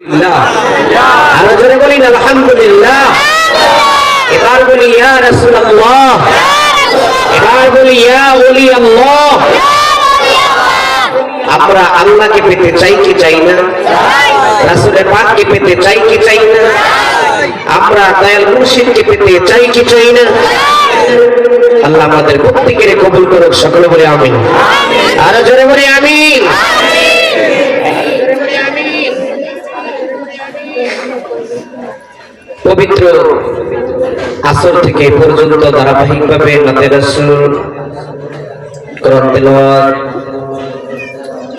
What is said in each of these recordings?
আল্লাহ আমরা আল্লাহকে পেতে চাই কি চাই না? পাককে পেতে চাই কি চাই না? আমরা দয়াল মুর্শিদকে পেতে চাই কি চাই না? আল্লাহ আমাদের প্রত্যেকের কবুল করুক, সকলে বলে আমিন। আরও জোরে বলি, আমিন। পবিত্র আসর থেকে পর্যন্ত ধারাবাহিকভাবে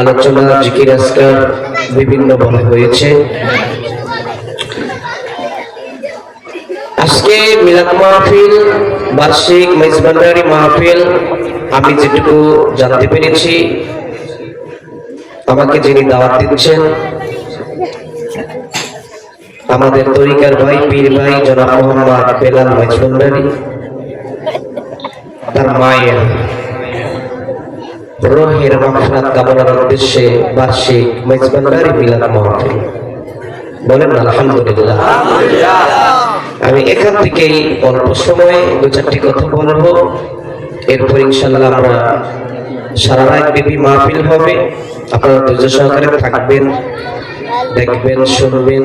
আলোচনা, জিকির, আজকার বিভিন্ন ভাবে হয়েছে। আজকে মিলাদ মাহফিল, বার্ষিক মেজবান্ডারি মাহফিল, আমি যেটুকু জানতে পেরেছি, আমাকে যিনি দাওয়াত দিচ্ছেন আমাদের তরিকার ভাই, পীর ভাই, জনাব মোহাম্মদ বেলাল মেজবান্ডারি তার মায়ের রোহের মাফরাত কামনার উদ্দেশ্যে বার্ষিক মেজবান্ডারি মিলাদ মাহফিল। বলেন, আলহামদুলিল্লাহ। আমি এখান থেকেই অল্প সময়ে দু চারটি কথা বলব। এরপর ইনশাল্লাহ আমরা সারা রাত ব্যাপী মাহফিল হবে। আপনারা ধৈর্য সহকারে থাকবেন, দেখবেন, শুনবেন।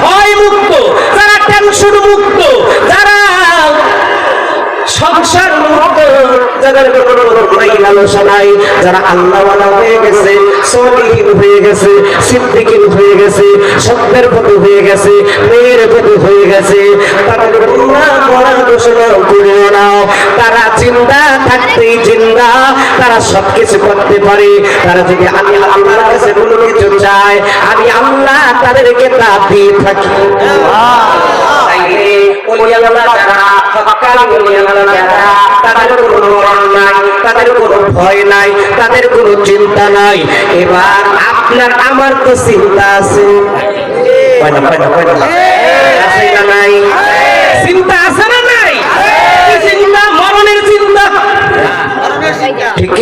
ভয় মুক্ত যারা টেনশন মুক্ত যারা সংসার মুক্ত যাদের কোনো নাই লালসা নাই, যারা আল্লাহওয়ালা হয়ে গেছে সত্যের পথে হয়ে গেছে, মেয়ের পথে হয়ে গেছে তাদের চিন্তা থাকতেই চিন্তা তারা সবকিছু করতে পারে। তারা যদি আমি আল্লাহর কাছে কোনো কিছু চায় আমি আল্লাহ তাদেরকে তা দিয়ে থাকি। তাদের কোনো নাই তাদের কোনো ভয় নাই তাদের কোনো চিন্তা নাই। এবার আপনার আমার তো চিন্তা আছে কয় না, কয় না, কয় না। আছে না নাই চিন্তা আছে না নাই কি চিন্তা মরণের চিন্তা ঠিক কি না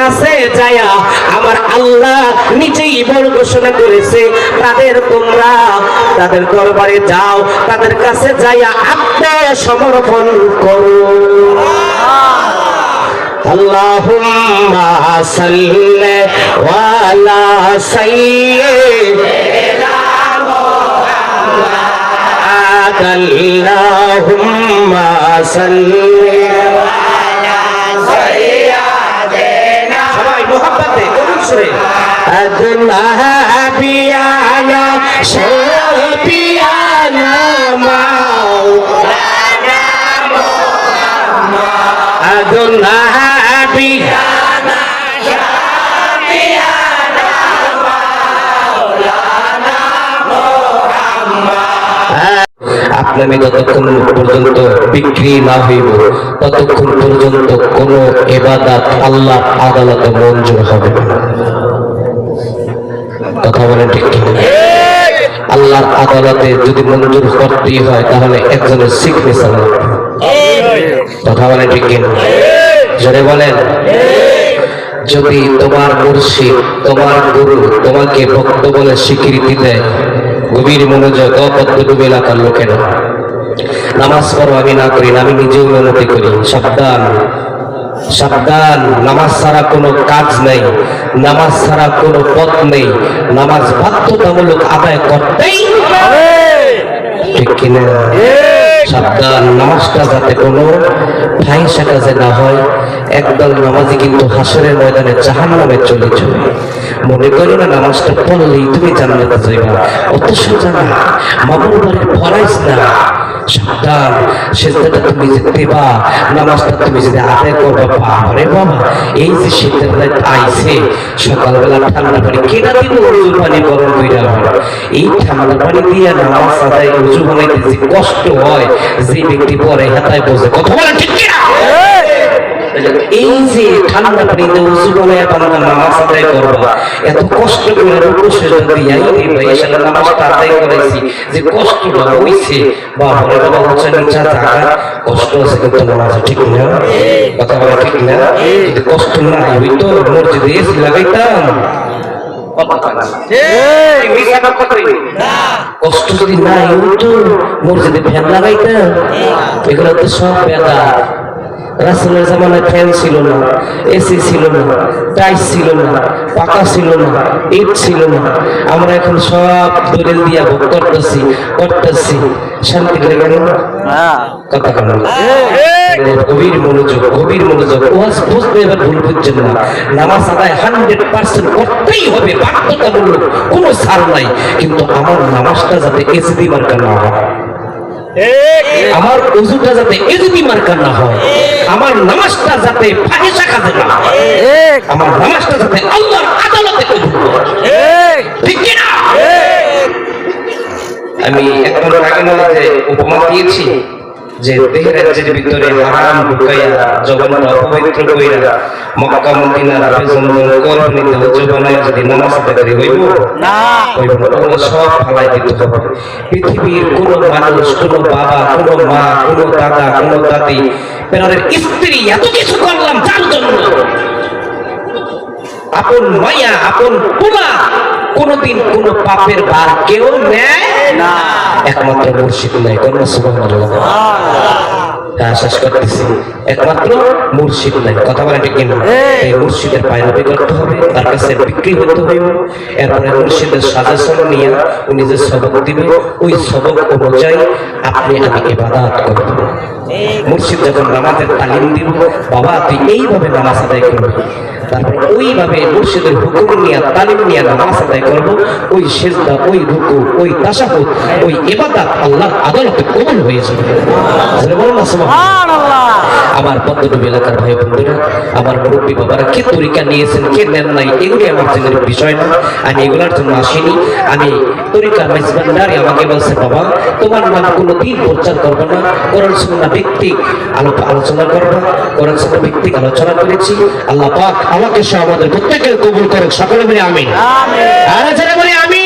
কাছে যায়া আমার আল্লাহ নিজেই বড় ঘোষণা করেছে তাদের তোমরা তাদের দরবারে যাও তাদের কাছে যাইয়া আত্মসমর্পণ করো اللهم صل وعلى سيدنا محمد اللهم صل وعلى মহাব্বাতে করুন সুরে আদনা পিয়ানা সোল পিয়ানা মাওলানা মোহাম্মদ আদনা পিয়ানা আমি যতক্ষণ পর্যন্ত বিক্রি না হইব, ততক্ষণ পর্যন্ত কোন এবাদাত আল্লাহ আদালতে মঞ্জুর হবে কথা বলেন ঠিক আল্লাহর আদালতে যদি মঞ্জুর করতেই হয়, তাহলে একজনের সিগনেচার কথা বলেন ঠিক জোরে বলেন। যদি তোমার মুর্শিদ, তোমার গুরু তোমাকে ভক্ত বলে স্বীকৃতি দেয়, গভীর মনোযোগ অপত্র ডুবে এলাকার লোকেরা। নামাজ পড়ো, আমি না করি আমি নিজেও মেহনতি করি। সাবধান সাবধান, নামাজ ছাড়া কোনো কাজ নেই, নামাজ ছাড়া কোনো পথ নেই। নামাজ বাধ্যতামূলক আদায় করতেই ঠিক কিনা সাবধান, নামাজটা যাতে কোনো না হয়, একদল নামাজি কিন্তু হাসরের ময়দানে জাহান নামে চলে মনে করো না নামাজটা পড়লেই তুমি জান্নাতে যাইবা। অত সোজা না ফরাইস না। সাবধান সেজদাটা তুমি যে দেবা নামাজটা তুমি যদি আদায় করবা, বাবারে বাবা, এই যে শীতের রাত আইছে, সকালবেলা ঠান্ডা পানি কেনা দিব উজু পানি গরম হয়ে হয়? এই ঠান্ডা পানি দিয়ে নামাজ আদায়, উজু বানাইতে যে কষ্ট হয়, যে ব্যক্তি পরে হাতায় বসে, কথা বলে ঠিক এই যে ঠান্ডা পানিতে উজু বানায় বান্দা নামাজ আদায় করবা এত কষ্ট করে রুকু সেজদা দিয়াই ভাই এসে নামাজটা আদায় করেছি। যে কষ্টটা হইছে বাবা রে বাবা হচ্ছে নিচা জায়গা কষ্ট আছে কিন্তু নামাজ ঠিক না কথা বলা ঠিক না যদি কষ্ট না হইতো মসজিদে এসি লাগাইতাম। কষ্ট যদি না হইতো মসজিদে ফ্যান লাগাইতাম। এগুলো তো সব বেদা রাসুলের জামানায় ফ্যান ছিল না এসি ছিল না টাইস ছিল না পাকা ছিল না ইট ছিল না। আমরা এখন সব দলিল দিয়া ভোগ করতেছি করতেছি। শান্তি করে গেল কথা কেন গভীর মনোযোগ গভীর মনোযোগ ওয়াজ বুঝতে এবার ভুল বুঝছেন না। নামাজ আদায় হান্ড্রেড পার্সেন্ট করতেই হবে বাধ্যতামূলক কোনো ছাড় নাই। কিন্তু আমার নামাজটা যাতে এসিডি মার্কা না হয় আমার উজুটা যাতে এদিকে মার্কা না হয় আমার নামাজটা যাতে ফাহিসা কাজে না হয়। আমার নামাজটা যাতে আল্লাহর আদালতে কবুল হয়। ঠিক কি না? আমি একবার আগে না যে উপমা দিয়েছি। যে দেহের রাজ্যের ভিতরে হারাম ঢুকাইয়া জবানটা অপবিত্র কইরা মক্কা মদিনা রাবে জমজম করবনি দেহ জবানায় যদি নামাজ আদায় হইব না। হইব না। সব ফালাই দিতে হবে। পৃথিবীর কোন মানুষ কোন বাবা কোন মা কোন দাদা কোন দাদি পেনারের স্ত্রী এত কিছু করলাম যার জন্য? আপন মাইয়া আপন পোলা কোনদিন কোন পাপের ভার কেউ নেয় না। একমাত্র মুর্শিদ নাই কোন হ্যাঁ শেষ করতেছি একমাত্র মুর্শিদ নাই। কথা বলে ঠিক কিনা? এই। মুর্শিদের পায়রাবি করতে হবে তার কাছে বিক্রি হতে হবে। এরপরে মুর্শিদের সাজেশন নিয়ে উনি যে সবক দিবে ওই সবক অনুযায়ী আপনি আমাকে ইবাদত করব মুর্শিদ যখন নামাজের তালিম দিব বাবা তুই এইভাবে নামাজ আদায় করবি। তারপর ওইভাবে মুর্শিদের হুকুম নিয়ে তালিম নিয়ে নামাজ আদায় করব। ওই সেজদা ওই রুকু ওই তাশাহুদ ওই ইবাদত আল্লাহর আদালতে কবুল হয়ে যাবে। আমার পদ্মডুবি এলাকার ভাই বন্ধুরা আমার মুরব্বী বাবারা কি তরিকা নিয়েছেন কে নেন নাই এগুলি আমার জেনের বিষয় না। আমি এগুলার জন্য আসিনি। আমি তরিকার মেজবান্ডারি আমাকে বলছে বাবা তোমার নাম কোনো দিন প্রচার করব না। কোরআন সুন্না ভিত্তিক আলো- আলোচনা করব কোরআন সুন্না ভিত্তিক আলোচনা করেছি। আল্লাহ পাক আমাকে সে আমাদের প্রত্যেকের কবুল করে সকলে বলে আমি আর যারা বলে আমি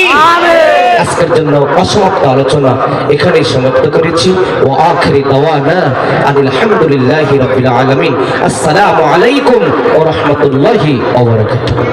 আজকের জন্য অসমাপ্ত আলোচনা এখানেই সমাপ্ত করেছি। ও আখরি দাওয়ানা আনিল হামদুলিল্লাহি রাব্বিল আলামিন। আসসালামু আলাইকুম ওয়া রাহমাতুল্লাহি ওয়া বারাকাতুহু।